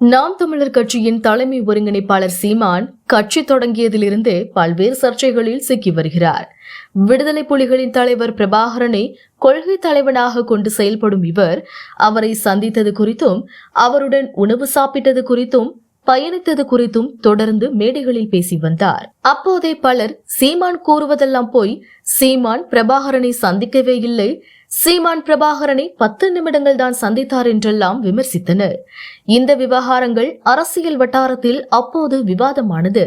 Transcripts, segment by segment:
நாம் தமிழர் கட்சியின் தலைமை ஒருங்கிணைப்பாளர் சீமான் கட்சி தொடங்கியதிலிருந்தே பல்வேறு சர்ச்சைகளில் சிக்கி வருகிறார். விடுதலை புலிகளின் தலைவர் பிரபாகரனை கொள்கை தலைவனாக கொண்டு செயல்படும் இவர் அவரை சந்தித்தது குறித்தும் அவருடன் உணவு சாப்பிட்டது குறித்தும் பயணித்தது குறித்தும் தொடர்ந்து மேடைகளில் பேசி வந்தார். அப்போதே பலர் சீமான் கூறுவதெல்லாம் போய் சீமான் பிரபாகரனை சந்திக்கவே இல்லை சீமான் பிரபாகரனை பத்து நிமிடங்கள் தான் சந்தித்தார் என்றெல்லாம் விமர்சித்தனர். இந்த விவகாரங்கள் அரசியல் வட்டாரத்தில் அப்போது விவாதமானது.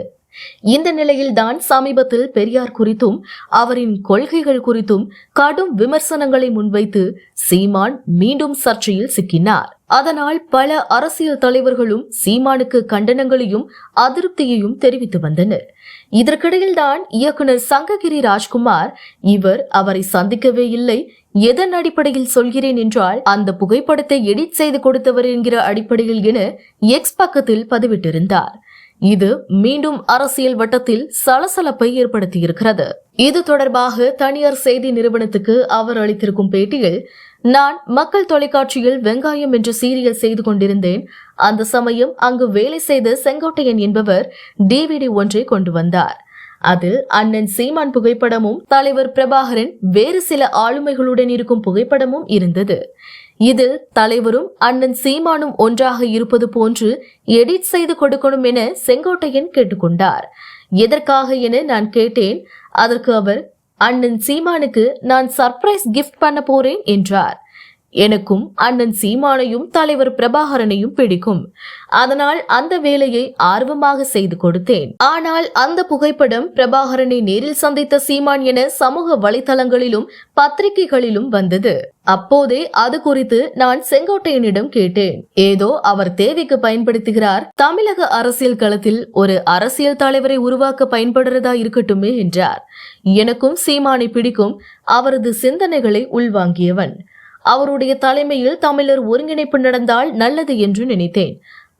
இந்த நிலையில்தான் சமீபத்தில் பெரியார் குறித்தும் அவரின் கொள்கைகள் குறித்தும் கடும் விமர்சனங்களை முன்வைத்து சீமான் மீண்டும் சர்ச்சையில் சிக்கினார். அதனால் பல அரசியல் தலைவர்களும் சீமானுக்கு கண்டனங்களையும் அதிருப்தியையும் தெரிவித்து வந்தனர். இதற்கிடையில்தான் இயக்குனர் சங்ககிரி ராஜ்குமார் இவர் அவரை சந்திக்கவே இல்லை எதன் அடிப்படையில் சொல்கிறேன் என்றால் அந்த புகைப்படத்தை எடிட் செய்து கொடுத்தவர் என்கிற அடிப்படையில் என எக்ஸ் பக்கத்தில் பதிவிட்டிருந்தார். இது மீண்டும் அரசியல் வட்டத்தில் சலசலப்பை ஏற்படுத்தியிருக்கிறது. இது தொடர்பாக தனியார் செய்தி நிறுவனத்துக்கு அவர் அளித்திருக்கும் பேட்டியில் நான் மக்கள் தொலைக்காட்சியில் வெங்காயம் என்ற சீரியல் செய்து கொண்டிருந்தேன். அந்த சமயம் அங்கு வேலை செய்த செங்கோட்டையன் என்பவர் டிவிடி ஒன்றை கொண்டு வந்தார். அதில் அண்ணன் சீமான் புகைப்படமும் தலைவர் பிரபாகரன் வேறு சில ஆளுமைகளுடன் இருக்கும் புகைப்படமும் இருந்தது. இதில் தலைவரும் அண்ணன் சீமானும் ஒன்றாக இருப்பது போன்று எடிட் செய்து கொடுக்கணும் என செங்கோட்டையன் கேட்டுக்கொண்டார். எதற்காக என நான் கேட்டேன் அதற்கு அவர் அண்ணன் சீமானுக்கு நான் சர்ப்ரைஸ் கிஃப்ட் பண்ண போறேன் என்றார். எனக்கும் அண்ணன் சீமானையும் தலைவர் பிரபாகரனையும் பிடிக்கும். அதனால் அந்த வேலையை ஆர்வமாக செய்து கொடுத்தேன். ஆனால் அந்த புகைப்படம் பிரபாகரனை நேரில் சந்தித்த சீமான் என சமூக வலைதளங்களிலும் பத்திரிகைகளிலும் வந்தது. அப்போதே அது குறித்து நான் செங்கோட்டையனிடம் கேட்டேன். ஏதோ அவர் தேவைக்கு பயன்படுத்துகிறார். தமிழக அரசியல் களத்தில் ஒரு அரசியல் தலைவரை உருவாக்க பயன்படுறதா இருக்கட்டுமே என்றார். எனக்கும் சீமானை பிடிக்கும். அவரது சிந்தனைகளை உள்வாங்கியவன். அவருடைய தலைமையில் தமிழர் ஒருங்கிணைப்பு நடந்தால் நல்லது என்று நினைத்தேன்.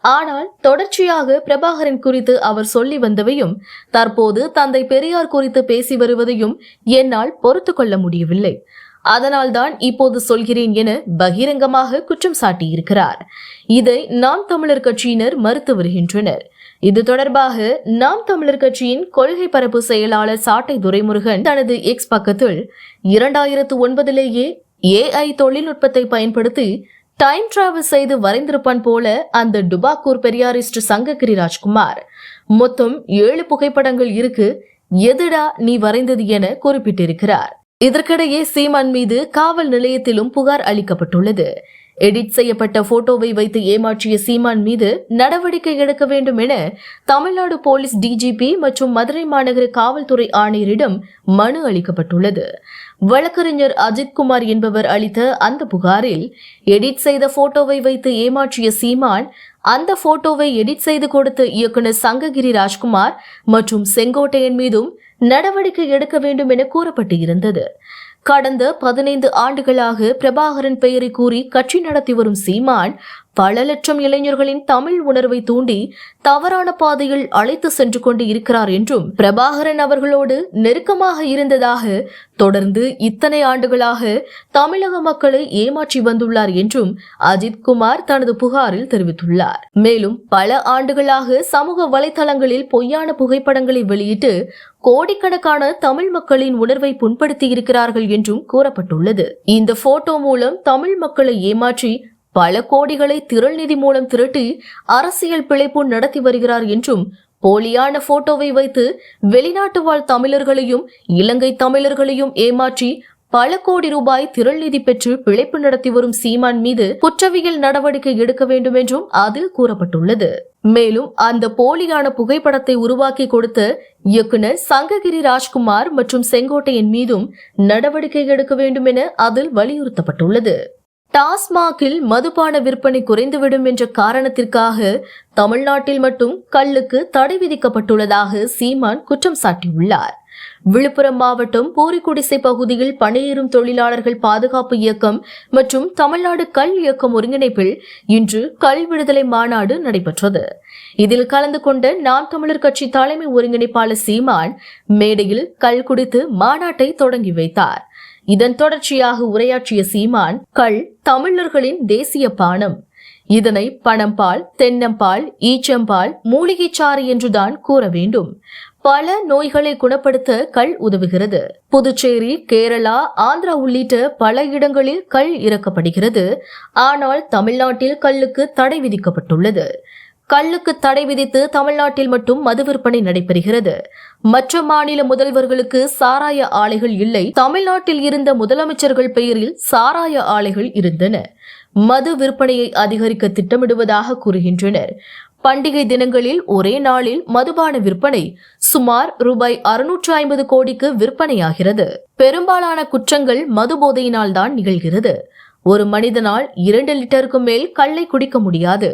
ஆனால் தொடர்ச்சியாக பிரபாகரன் குறித்து அவர் சொல்லி வந்தவையும் தற்போது தந்தை பெரியார் குறித்து பேசி வருவதையும் என்னால் பொறுத்து கொள்ள முடியவில்லை. அதனால்தான் இப்போது சொல்கிறேன் என பகிரங்கமாக குற்றம் சாட்டியிருக்கிறார். இதை நாம் தமிழர் கட்சியினர் மறுத்து வருகின்றனர். இது தொடர்பாக நாம் தமிழர் கட்சியின் கொள்கை பரப்பு செயலாளர் சாட்டை துரைமுருகன் தனது எக்ஸ் பக்கத்தில் இரண்டாயிரத்து ஒன்பதிலேயே ஏஐ தொழில்நுட்பத்தை பயன்படுத்தி டைம் டிராவல் செய்து வரைந்திருப்பான் போல அந்த டுபாக்கூர் பெரியாரிஸ்ட் சங்ககிரி ராஜ்குமார். மொத்தம் ஏழு புகைப்படங்கள் இருக்கு எதுடா நீ வரைந்தது என குறிப்பிட்டிருக்கிறார். இதற்கிடையே சீமான் மீது காவல் நிலையத்திலும் புகார் அளிக்கப்பட்டுள்ளது. எடிட் செய்யப்பட்ட போட்டோவை வைத்து ஏமாற்றிய சீமான் மீது நடவடிக்கை எடுக்க வேண்டும் என தமிழ்நாடு போலீஸ் டிஜிபி மற்றும் மதுரை மாநகர காவல்துறை ஆணையரிடம் மனு அளிக்கப்பட்டுள்ளது. வழக்கறிஞர் அஜித்குமார் என்பவர் அளித்த அந்த புகாரில் எடிட் செய்த போட்டோவை வைத்து ஏமாற்றிய சீமான் அந்த போட்டோவை எடிட் செய்து கொடுத்த இயக்குனர் சங்ககிரி ராஜ்குமார் மற்றும் செங்கோட்டையன் மீதும் நடவடிக்கை எடுக்க வேண்டும் என கூறப்பட்டு இருந்தது கடந்த பதினைந்து ஆண்டுகளாக பிரபாகரன் பெயரை கூறி கட்சி நடத்தி வரும் சீமான் பல லட்சம் இளைஞர்களின் தமிழ் உணர்வை தூண்டி தவறான பாதையில் அழைத்து சென்று கொண்டு இருக்கிறார் என்றும் பிரபாகரன் அவர்களோடு நெருக்கமாக இருந்ததாக தொடர்ந்து இத்தனை ஆண்டுகளாக தமிழக மக்களை ஏமாற்றி வந்துள்ளார் என்றும் அஜித் குமார் தனது புகாரில் தெரிவித்துள்ளார். மேலும் பல ஆண்டுகளாக சமூக வலைதளங்களில் பொய்யான புகைப்படங்களை வெளியிட்டு கோடிக்கணக்கான தமிழ் மக்களின் உணர்வை புண்படுத்தி இருக்கிறார்கள் என்றும் கூறப்பட்டுள்ளது. இந்த போட்டோ மூலம் தமிழ் மக்களை ஏமாற்றி பல கோடிகளை திரள் நிதி மூலம் திரட்டி அரசியல் பிழைப்பு நடத்தி வருகிறார் என்றும் போலியான போட்டோவை வைத்து வெளிநாட்டு வாழ் தமிழர்களையும் இலங்கை தமிழர்களையும் ஏமாற்றி பல கோடி ரூபாய் திரள் நிதி பெற்று பிழைப்பு நடத்தி வரும் சீமான் மீது குற்றவியல் நடவடிக்கை எடுக்க வேண்டும் என்றும் அதில் கூறப்பட்டுள்ளது. மேலும் அந்த போலியான புகைப்படத்தை உருவாக்கி கொடுத்த இயக்குனர் சங்ககிரி ராஜ்குமார் மற்றும் செங்கோட்டையன் மீதும் நடவடிக்கை எடுக்க வேண்டும் என அதில் வலியுறுத்தப்பட்டுள்ளது. டாஸ்மாகில் மதுபான விற்பனை குறைந்துவிடும் என்ற காரணத்திற்காக தமிழ்நாட்டில் மட்டும் கல்லுக்கு தடை விதிக்கப்பட்டுள்ளதாக சீமான் குற்றம் சாட்டியுள்ளார். விழுப்புரம் மாவட்டம் பூரிக்குடிசை பகுதியில் பணியேறும் தொழிலாளர்கள் பாதுகாப்பு இயக்கம் மற்றும் தமிழ்நாடு கல் இயக்கம் ஒருங்கிணைப்பில் இன்று கல் விடுதலை மாநாடு நடைபெற்றது. இதில் கலந்து கொண்ட நாம் தமிழர் கட்சி தலைமை ஒருங்கிணைப்பாளர் சீமான் மேடையில் கல் குடித்து மாநாட்டை தொடங்கி வைத்தார். இதன் தொடர்ச்சியாக உரையாற்றிய சீமான் கள் தமிழர்களின் தேசிய பானம். இதனை பணம்பால் தென்னம்பால் ஈச்சம்பால் மூலிகைச்சாறு என்றுதான் கூற வேண்டும். பல நோய்களை குணப்படுத்த கள் உதவுகிறது. புதுச்சேரி கேரளா ஆந்திரா உள்ளிட்ட பல இடங்களில் கள் இறக்கப்படுகிறது. ஆனால் தமிழ்நாட்டில் கல்லுக்கு தடை விதிக்கப்பட்டுள்ளது. கல்லுக்கு தடை விதித்து தமிழ்நாட்டில் மட்டும் மது விற்பனை நடைபெறுகிறது. மற்ற மாநில முதல்வர்களுக்கு சாராய ஆலைகள் இல்லை. தமிழ்நாட்டில் இருந்த முதலமைச்சர்கள் பெயரில் சாராய ஆலைகள் இருந்தன. மது விற்பனையை அதிகரிக்க திட்டமிடுவதாக கூறுகின்றனர். பண்டிகை தினங்களில் ஒரே நாளில் மதுபான விற்பனை சுமார் ரூபாய் அறுநூற்று ஐம்பது கோடிக்கு விற்பனையாகிறது. பெரும்பாலான குற்றங்கள் மது போதையினால் தான் நிகழ்கிறது. ஒரு மனிதனால் இரண்டு லிட்டருக்கு மேல் கல்லை குடிக்க முடியாது.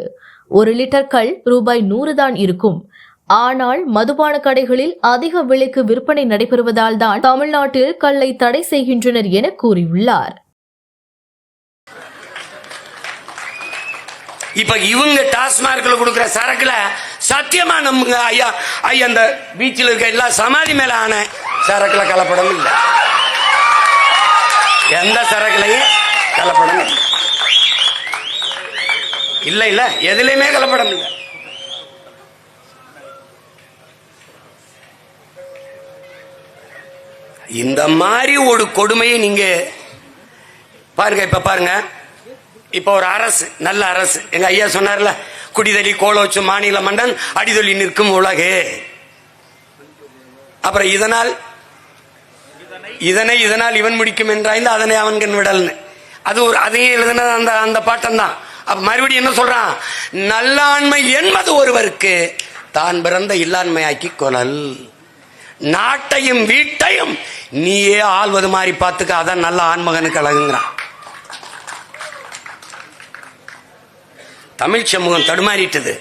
ஒரு லிட்டர் கல் ரூபாய் நூறு தான் இருக்கும். ஆனால் மதுபான கடைகளில் அதிக விலைக்கு விற்பனை நடைபெறுவதால் தான் தமிழ்நாட்டில் கல்லை தடை செய்கின்றனர் என கூறியுள்ளார். இப்ப இவங்க டாஸ்மார்க்ல கொடுக்கிற சரக்குல சத்தியமா நம்புங்க. ஐயா ஐயா அந்த பீச்சில் இருக்க எல்லா சமாதி மேல ஆன சரக்குல கலப்படம் இல்லை. எந்த சரக்குலையும் கலப்படம் இல்லை. இல்ல இல்ல. எதுலையுமே கலப்படம் இல்லை. இந்த மாதிரி ஒரு கொடுமையை நீங்க பாருங்க இப்ப பாருங்க. இப்ப ஒரு அரசு நல்ல அரசு. எங்க ஐயா சொன்னார்ல குடிதலி கோலோச்சு மாநில மன்னன் அடிதொலி நிற்கும் உலகு. அப்புறம் இதனால் இதனை இதனால் இவன் முடிக்கும் என்றாய்ந்து அதனை அவன்கண் விடல்னு. அது ஒரு அதையும் எழுதுன அந்த அந்த பாட்டம் தான் அப்ப மறுபடியும் என்ன சொல்றான்? நல்லாண்மை என்பது ஒருவருக்கு தான் பிறந்த இல்லாண்மையாக்கி கொலல் நாட்டையும் வீட்டையும் நீயே ஆள்வது மாதிரி பார்த்துக்க அதான் நல்ல ஆண்மகனுக்கு அழகுங்கிறான். தமிழ் சமூகம் தடுமாறிட்டது.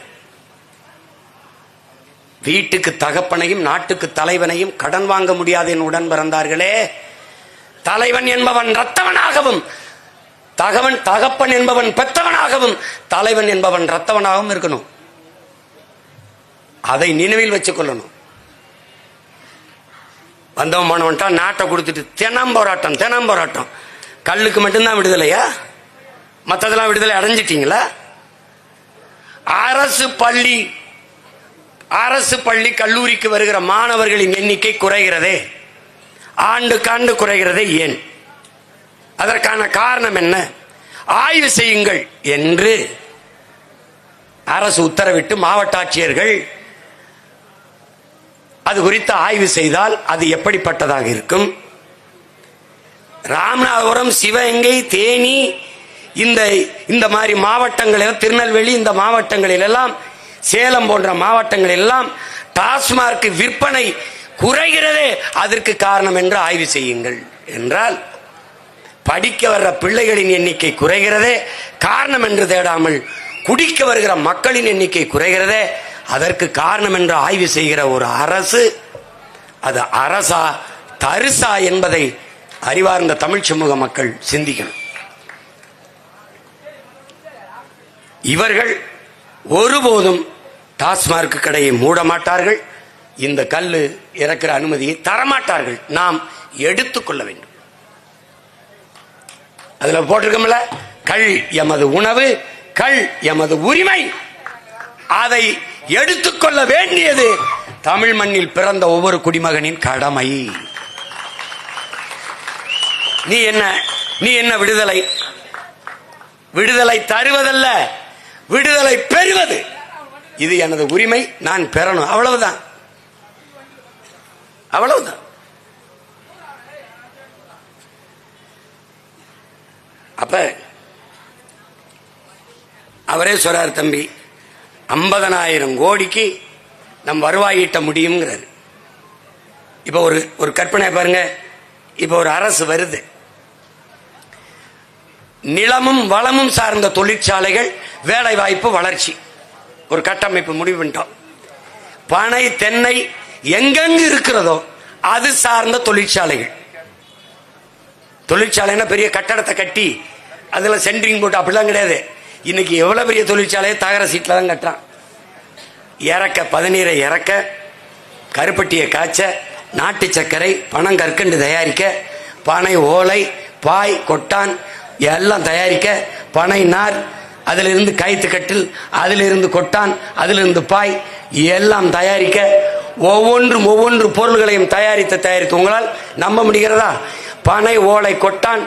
வீட்டுக்கு தகப்பனையும் நாட்டுக்கு தலைவனையும் கடன் வாங்க முடியாது என் உடன் பிறந்தார்களே. தலைவன் என்பவன் ரத்தவனாகவும் தகவன் தகப்பன் என்பவன் பெத்தவனாகவும் தலைவன் என்பவன் ரத்தவனாகவும் இருக்கணும். அதை நினைவில் வச்சு கொள்ளணும். வந்தவன் மாணவன்ட்டா நாட்டை கொடுத்துட்டு தினம் போராட்டம் தினம் போராட்டம். கல்லுக்கு மட்டும்தான் விடுதலையா? மற்றதெல்லாம் விடுதலை அடைஞ்சிட்டீங்களா? அரசு பள்ளி அரசு பள்ளி கல்லூரிக்கு வருகிற மாணவர்களின் எண்ணிக்கை குறைகிறதே. ஆண்டுக்காண்டு குறைகிறதே ஏன்? அதற்கான காரணம் என்ன? ஆய்வு செய்யுங்கள் என்று அரசு உத்தரவிட்டு மாவட்ட ஆட்சியர்கள் அது குறித்து ஆய்வு செய்தால் அது எப்படிப்பட்டதாக இருக்கும்? ராமநாதபுரம் சிவகங்கை தேனி இந்த இந்த மாதிரி மாவட்டங்களில் திருநெல்வேலி இந்த மாவட்டங்களில் எல்லாம் சேலம் போன்ற மாவட்டங்களில் எல்லாம் டாஸ்மார்க் விற்பனை குறைகிறதே அதற்கு காரணம் என்று ஆய்வு செய்யுங்கள் என்றால் படிக்க வர்ற பிள்ளைகளின் எண்ணிக்கை குறைகிறதே. காரணம் என்று தேடாமல் குடிக்க வருகிற மக்களின் எண்ணிக்கை குறைகிறதே. அதற்கு காரணம் என்று ஆய்வு செய்கிற ஒரு அரசு அது அரசா தரிசா என்பதை அறிவார்ந்த தமிழ் சமூக மக்கள் சிந்திக்கணும். இவர்கள் ஒருபோதும் டாஸ்மார்க் கடையை மூட மாட்டார்கள் இந்த கல் இறக்கிற அனுமதியை தரமாட்டார்கள். நாம் எடுத்துக்கொள்ள வேண்டும். அதுல போட்டிருக்கோம்ல கள் எமது உணவு கள் எமது உரிமை. அதை எடுத்துக்கொள்ள வேண்டியது தமிழ் மண்ணில் பிறந்த ஒவ்வொரு குடிமகனின் கடமை. நீ என்ன நீ என்ன விடுதலை? விடுதலை தருவதல்ல விடுதலை பெறுவது. இது எனது உரிமை நான் பெறணும். அவ்வளவுதான். அவ்வளவுதான். அப்ப அவரே சொல்றார் தம்பி ஐம்பதனாயிரம் கோடிக்கு நம் வருவாயிட்ட முடியுங்கிறார் இப்போ இப்ப ஒரு ஒரு கற்பனை பாருங்க. இப்ப ஒரு அரசு வருது. நிலமும் வளமும் சார்ந்த தொழிற்சாலைகள் வேலை வாய்ப்பு வளர்ச்சி. ஒரு கட்டமைப்பு முடிவு பண்ணிட்டோம். பனை தென்னை எங்கெங்கு இருக்கிறதோ அது சார்ந்த தொழிற்சாலைகள். தொழிற்சாலைன்னா பெரிய கட்டடத்தை கட்டி அதில் சென்ட்ரிங் போட்டு அப்படிலாம் கிடையாது. இன்னைக்கு எவ்வளோ பெரிய தொழிற்சாலையை தகர சீட்டில் தான் கட்டுறான். இறக்க பதநீரை இறக்க கருப்பட்டியை காய்ச்ச நாட்டு சர்க்கரை பணம் கற்கண்டு தயாரிக்க பனை ஓலை பாய் கொட்டான் எல்லாம் தயாரிக்க பனை நார் அதிலிருந்து கைத்து கட்டில் அதிலிருந்து கொட்டான் அதிலிருந்து பாய் எல்லாம் தயாரிக்க ஒவ்வொன்றும் ஒவ்வொன்று பொருள்களையும் தயாரித்து தயாரித்து. உங்களால் நம்ப முடிகிறதா? பனை ஓலை கொட்டான்.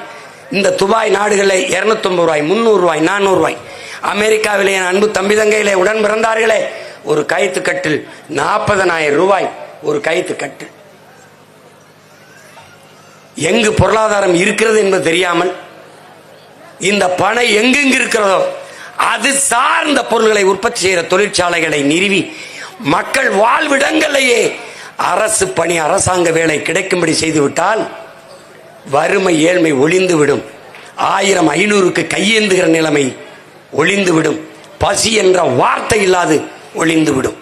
இந்த துபாய் நாடுகளில் இருநூத்தொன்பது ரூபாய் முந்நூறு ரூபாய் நானூறு ரூபாய். அமெரிக்காவிலே என் அன்பு தம்பி தங்கையிலே உடன் பிறந்தார்களே ஒரு கயிற்று கட்டில் நாற்பதனாயிரம் ரூபாய் ஒரு கயிற்று கட்டில் எங்கு பொருளாதாரம் இருக்கிறது என்பது தெரியாமல் இந்த பணை எங்கெங்கு இருக்கிறதோ அது சார்ந்த பொருள்களை உற்பத்தி செய்கிற தொழிற்சாலைகளை நிறுவி மக்கள் வாழ்விடங்களையே அரசு பணி அரசாங்க வேலை கிடைக்கும்படி செய்துவிட்டால் வறுமை ஏழ்மை ஒளிந்துவிடும். ஆயிரம் ஐநூறுக்கு கையேந்துகிற நிலைமை ஒளிந்துவிடும். பசி என்ற வார்த்தை இல்லாது ஒளிந்துவிடும்.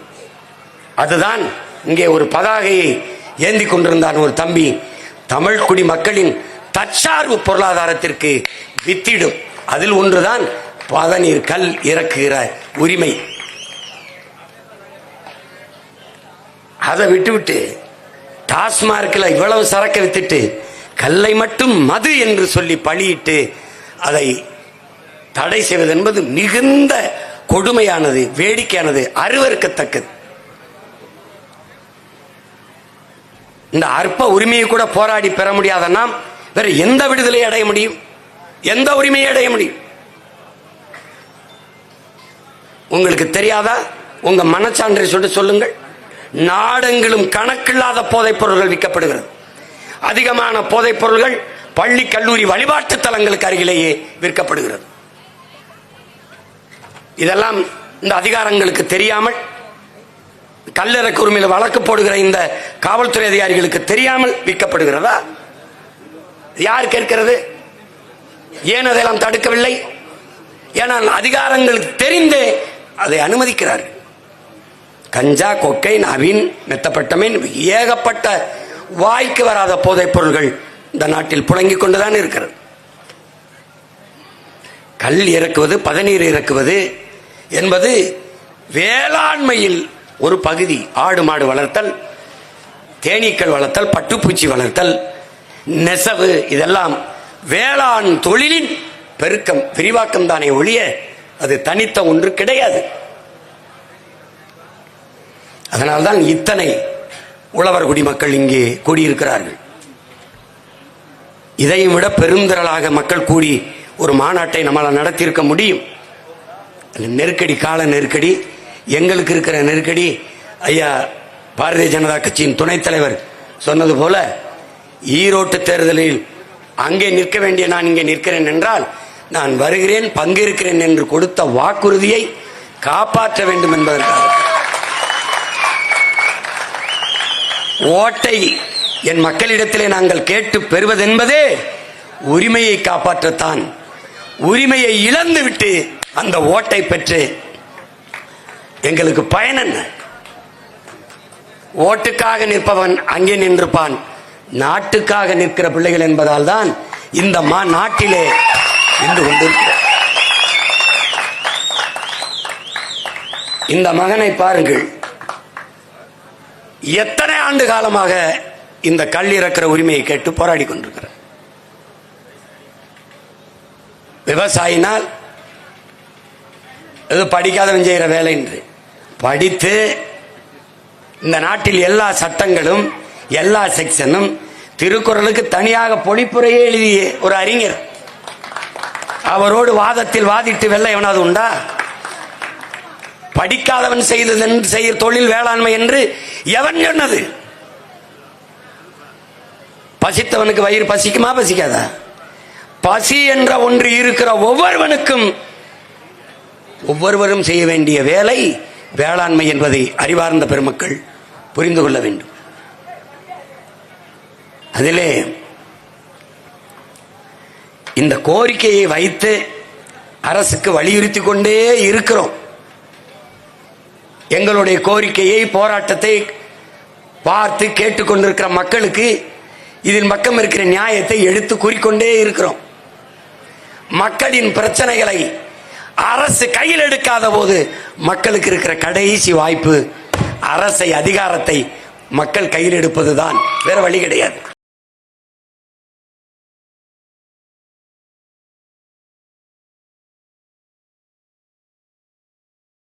அதுதான் இங்கே ஒரு பதாகையை ஏந்தி கொண்டிருந்தான் ஒரு தம்பி. தமிழ் குடி மக்களின் தற்சார்பு பொருளாதாரத்திற்கு வித்திடும். அதில் ஒன்றுதான் பதநீர் கல் இறக்குகிற உரிமை. அதை விட்டுவிட்டு டாஸ்மார்க்கில் இவ்வளவு சரக்கு வித்துட்டு கல்லை மட்டும் மது என்று சொல்லி பழியிட்டு அதை தடை செய்வது என்பது மிகுந்த கொடுமையானது வேடிக்கையானது அருவருக்கத்தக்கது. இந்த அற்ப உரிமையை கூட போராடி பெற முடியாத நாம் வேற எந்த விடுதலை அடைய முடியும்? எந்த உரிமையை அடைய முடியும்? உங்களுக்கு தெரியாதா? உங்க மனச்சான்றை சொல்லி சொல்லுங்கள். நாடெங்கிலும் கணக்கில்லாத போதைப் பொருட்கள் விற்கப்படுகிறது. அதிகமான போதைப் பொருள்கள் பள்ளி கல்லூரி வழிபாட்டு தலங்களுக்கு அருகிலேயே விற்கப்படுகிறது. இதெல்லாம் இந்த அதிகாரங்களுக்கு தெரியாமல் கல்லறக்கு உரிமையில் வழக்கு போடுகிற இந்த காவல்துறை அதிகாரிகளுக்கு தெரியாமல் விற்கப்படுகிறதா? யார் கேட்கிறது? ஏன் அதையெல்லாம் தடுக்கவில்லை? ஏனால் அதிகாரங்களுக்கு தெரிந்தே அதை அனுமதிக்கிறார்கள். கஞ்சா கொக்கை நவீன் மெத்தப்பட்டமின் ஏகப்பட்ட வாய்க்கு வராத போதைப் பொருள்கள் இந்த நாட்டில் புழங்கிக் கொண்டுதான் இருக்கிறது. கல் இறக்குவது பதநீர் இறக்குவது என்பது வேளாண்மையில் ஒரு பகுதி. ஆடு மாடு வளர்த்தல் தேனீக்கள் வளர்த்தல் பட்டுப்பூச்சி வளர்த்தல் நெசவு இதெல்லாம் வேளாண் தொழிலின் பெருக்கம் விரிவாக்கம் தானே ஒழிய அது தனித்த ஒன்று கிடையாது. அதனால்தான் இத்தனை உழவர் குடிமக்கள் இங்கே கூடியிருக்கிறார்கள். இதையும் விட பெருந்திரளாக மக்கள் கூடி ஒரு மாநாட்டை நம்மளால் நடத்தியிருக்க முடியும். அந்த நெருக்கடி கால நெருக்கடி எங்களுக்கு இருக்கிற நெருக்கடி ஐயா பாரதிய ஜனதா கட்சியின் துணைத் தலைவர் சொன்னது போல ஈரோட்டு தேர்தலில் அங்கே நிற்க வேண்டிய நான் இங்கே நிற்கிறேன் என்றால் நான் வருகிறேன் பங்கேற்கிறேன் என்று கொடுத்த வாக்குறுதியை காப்பாற்ற வேண்டும் என்பதற்காக. ஓட்டை என் மக்களிடத்திலே நாங்கள் கேட்டு பெறுவதென்பதே உரிமையை காப்பாற்றத்தான். உரிமையை இழந்து விட்டு அந்த ஓட்டை பெற்று. எங்களுக்கு பயன் என்ன? ஓட்டுக்காக நிற்பவன் அங்கே நின்றுப்பான் நாட்டுக்காக நிற்கிற பிள்ளைகள் என்பதால் தான் இந்த மா நாட்டிலே இருந்து கொண்டிருக்கிறோம் இந்த மகனை பாருங்கள். எத்தனை ஆண்டு காலமாக இந்த கல் இறக்கிற உரிமையை கேட்டு போராடி கொண்டிருக்கிறார்? விவசாயினால் இது படிக்காதவன் செய்கிற வேலை என்று. படித்து இந்த நாட்டில் எல்லா சட்டங்களும் எல்லா செக்ஷனும் திருக்குறளுக்கு தனியாக பொழிப்புரையே எழுதிய ஒரு அறிஞர். அவரோடு வாதத்தில் வாதிட்டு வெல்ல எவனாவது உண்டா? படிக்காதவன் செய்தது செய்ய தொழில் வேளாண்மை என்று எவன் சொன்னது? பசித்தவனுக்கு வயிறு பசிக்குமா பசிக்காதா? பசி என்ற ஒன்று இருக்கிற ஒவ்வொருவனுக்கும் ஒவ்வொருவரும் செய்ய வேண்டிய வேலை வேளாண்மை என்பதை அறிவார்ந்த பெருமக்கள் புரிந்து கொள்ள வேண்டும். அதிலே இந்த கோரிக்கையை வைத்து அரசுக்கு வலியுறுத்தி கொண்டே இருக்கிறோம். எங்களுடைய கோரிக்கையை போராட்டத்தை பார்த்து கேட்டுக்கொண்டிருக்கிற மக்களுக்கு இதில் பக்கம் இருக்கிற நியாயத்தை எடுத்து கூறிக்கொண்டே இருக்கிறோம். மக்களின் பிரச்சனைகளை அரசு கையில் எடுக்காத போது மக்களுக்கு இருக்கிற கடைசி வாய்ப்பு அரசை அதிகாரத்தை மக்கள் கையில் எடுப்பதுதான். வேற வழி கிடையாது.